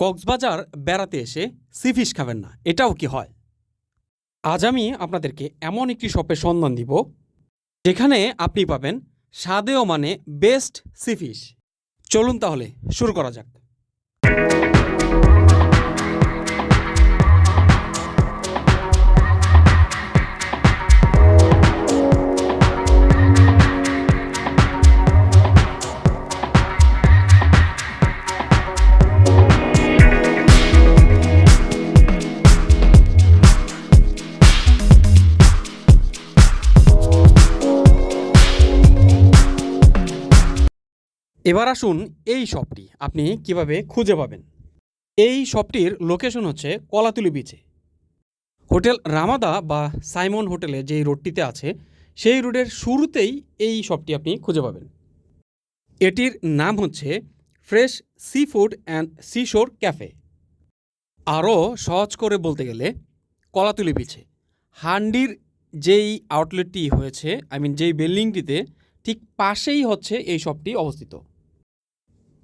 কক্সবাজার বেড়াতে এসে C fish খাবেন না। এটাও কি হয়? আজ আমি আপনাদেরকে এমন একটি শপের সন্ধান দিব, যেখানে আপনি পাবেন স্বাদেও মানে বেস্ট সি ফিশ চলুন তাহলে শুরু করা যাক। এবার আসুন এই শপটি আপনি কীভাবে খুঁজে পাবেন। এই শপটির লোকেশন হচ্ছে কলাতুলি বিচে হোটেল রামাদা বা সাইমন হোটেলে যেই রোডটিতে আছে, সেই রোডের শুরুতেই এই শপটি আপনি খুঁজে পাবেন। এটির নাম হচ্ছে fresh sea food and sea shore cafe আরও সহজ করে বলতে গেলে, কলাতুলি বিচে হান্ডির যেই আউটলেটটি হয়েছে আই মিন যেই বিল্ডিংটিতে ঠিক পাশেই হচ্ছে এই শপটি অবস্থিত।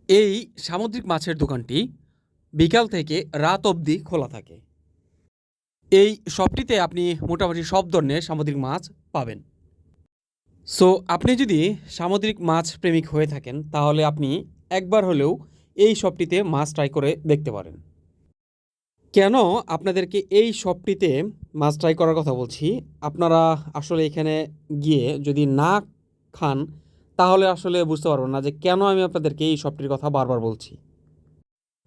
এই সামুদ্রিক মাছের দোকানটি বিকাল থেকে রাত অবধি খোলা থাকে। এই শপটিতে আপনি মোটামুটি সব ধরনের সামুদ্রিক মাছ পাবেন। সো, আপনি যদি সামুদ্রিক মাছ প্রেমিক হয়ে থাকেন, তাহলে আপনি একবার হলেও এই শপটিতে মাছ ট্রাই করে দেখতে পারেন। কেন আপনাদেরকে এই শপটিতে মাছ ট্রাই করার কথা বলছি? আপনারা আসলে এখানে গিয়ে যদি না খান তাহলে আসলে বুঝতে পারবেন না যে কেন আমি আপনাদেরকে এই শপটির কথা বারবার বলছি।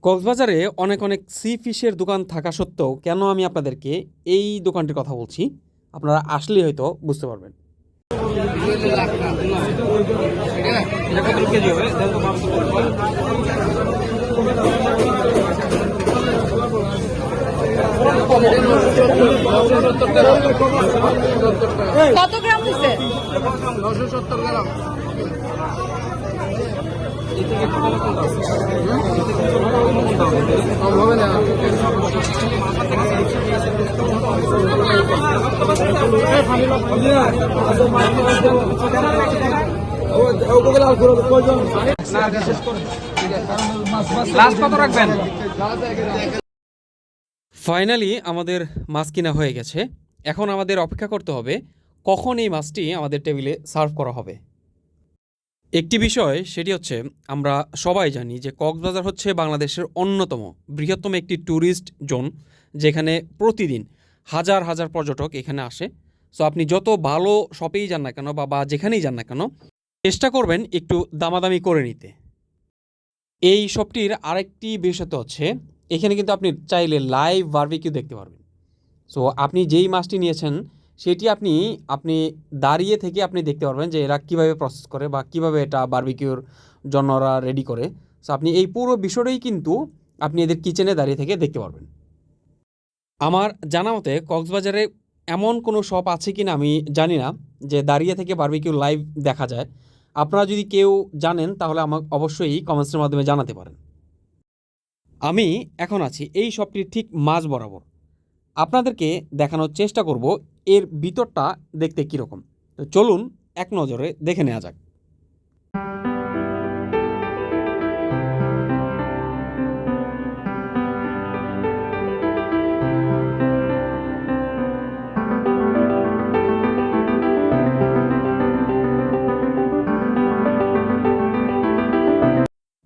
কক্সবাজারে অনেক অনেক সি ফিশের দোকান থাকা সত্ত্বেও কেন আমি আপনাদেরকে এই দোকানটির কথা বলছি আপনারা আসলেই হয়তো বুঝতে পারবেন। কত গ্রাম হয়েছে নশো সত্তর গ্রাম। ফাইনালি আমাদের মাছ কিনা হয়ে গেছে। এখন আমাদের অপেক্ষা করতে হবে, কখন এই মাছটি আমাদের টেবিলে সার্ভ করা হবে। একটি বিষয় সেটি হচ্ছে, আমরা সবাই জানি যে কক্সবাজার হচ্ছে বাংলাদেশের অন্যতম বৃহত্তম একটি ট্যুরিস্ট জোন, যেখানে প্রতিদিন হাজার হাজার পর্যটক এখানে আসে। সো আপনি যত ভালো শপেই যান না কেন বা বা যেখানেই যান না কেন, চেষ্টা করবেন একটু দামাদামি করে নিতে। এই শপটির আরেকটি বিশেষত্ব হচ্ছে, এখানে কিন্তু আপনি চাইলে লাইভ বারবিকিউ দেখতে পারবেন। সো আপনি যেই মাছটি নিয়েছেন সেটি আপনি আপনি দাঁড়িয়ে থেকে আপনি দেখতে পারবেন যে এরা কীভাবে প্রসেস করে বা কীভাবে এটা বার্বিকিউর জন্য ওরা রেডি করে। সো আপনি এই পুরো বিষয়টাই কিন্তু আপনি এদের কিচেনে দাঁড়িয়ে থেকে দেখতে পারবেন। আমার জানা মতে কক্সবাজারে এমন কোনো শপ আছে কি না আমি জানি না, যে দাঁড়িয়ে থেকে বারবিকিউ লাইভ দেখা যায়। আপনারা যদি কেউ জানেন, তাহলে আমাকে অবশ্যই কমেন্টসের মাধ্যমে জানাতে পারেন। আমি এখন আছি এই শপটির ঠিক মাঝ বরাবর। আপনাদেরকে দেখানোর চেষ্টা করব এর ভিতরটা দেখতে কীরকম? তো চলুন এক নজরে দেখে নেওয়া যাক।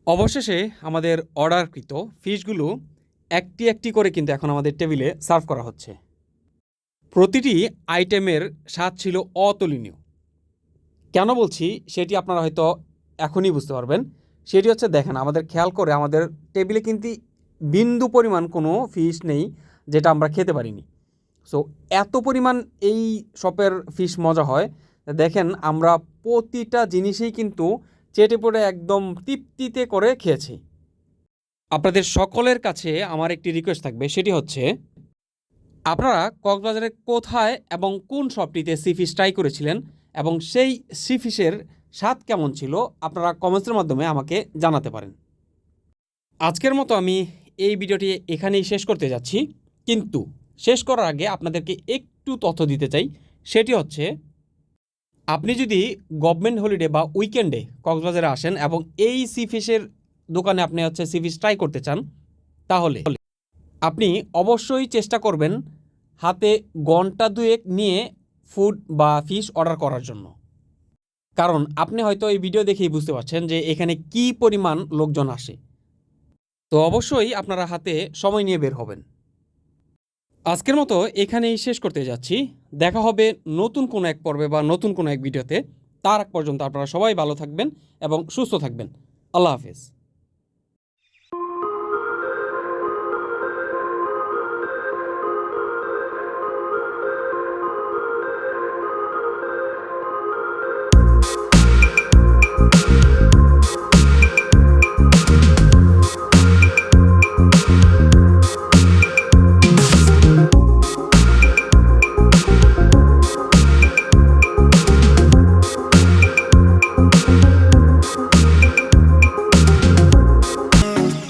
অবশেষে আমাদের অর্ডারকৃত ফিশগুলো একটি একটি করে কিন্তু এখন আমাদের টেবিলে সার্ভ করা হচ্ছে। প্রতিটি আইটেমের স্বাদ ছিল অতুলনীয়। কেন বলছি? সেটি আপনারা হয়তো এখনই বুঝতে পারবেন। সেটি হচ্ছে, দেখেন, আমাদের খেয়াল করে আমাদের টেবিলে কিন্তু বিন্দু পরিমাণ কোনো ফিশ নেই যেটা আমরা খেতে পারিনি। সো এত পরিমাণ এই শপের ফিশ মজা হয়। দেখেন, আমরা প্রতিটা জিনিসেই কিন্তু চেটে পড়ে একদম তৃপ্তিতে করে খেয়েছি। আপনাদের সকলের কাছে আমার একটি রিকোয়েস্ট থাকবে, সেটি হচ্ছে আপনারা কক্সবাজারে কোথায় এবং কোন শপটিতে সি ফিশ ট্রাই করেছিলেন এবং সেই সি ফিশের স্বাদ কেমন ছিল, আপনারা কমেন্টসের মাধ্যমে আমাকে জানাতে পারেন। আজকের মতো আমি এই ভিডিওটি এখানেই শেষ করতে যাচ্ছি। কিন্তু শেষ করার আগে আপনাদেরকে একটু তথ্য দিতে চাই, সেটি হচ্ছে, আপনি যদি গভর্নমেন্ট হলিডে বা উইকেন্ডে কক্সবাজারে আসেন এবং এই সি ফিশের দোকানে আপনি হচ্ছে সি ফিশ ট্রাই করতে চান, তাহলে আপনি অবশ্যই চেষ্টা করবেন হাতে ঘণ্টা দুয়েক নিয়ে ফুড বা ফিশ অর্ডার করার জন্য। কারণ আপনি হয়তো এই ভিডিও দেখেই বুঝতে পারছেন যে এখানে কি পরিমাণ লোকজন আসে। তো অবশ্যই আপনারা হাতে সময় নিয়ে বের হবেন। আজকের মতো এখানেই শেষ করতে যাচ্ছি। দেখা হবে নতুন কোনো এক পর্বে বা নতুন কোনো এক ভিডিওতে তার আগ পর্যন্ত আপনারা সবাই ভালো থাকবেন এবং সুস্থ থাকবেন। আল্লাহ হাফিজ।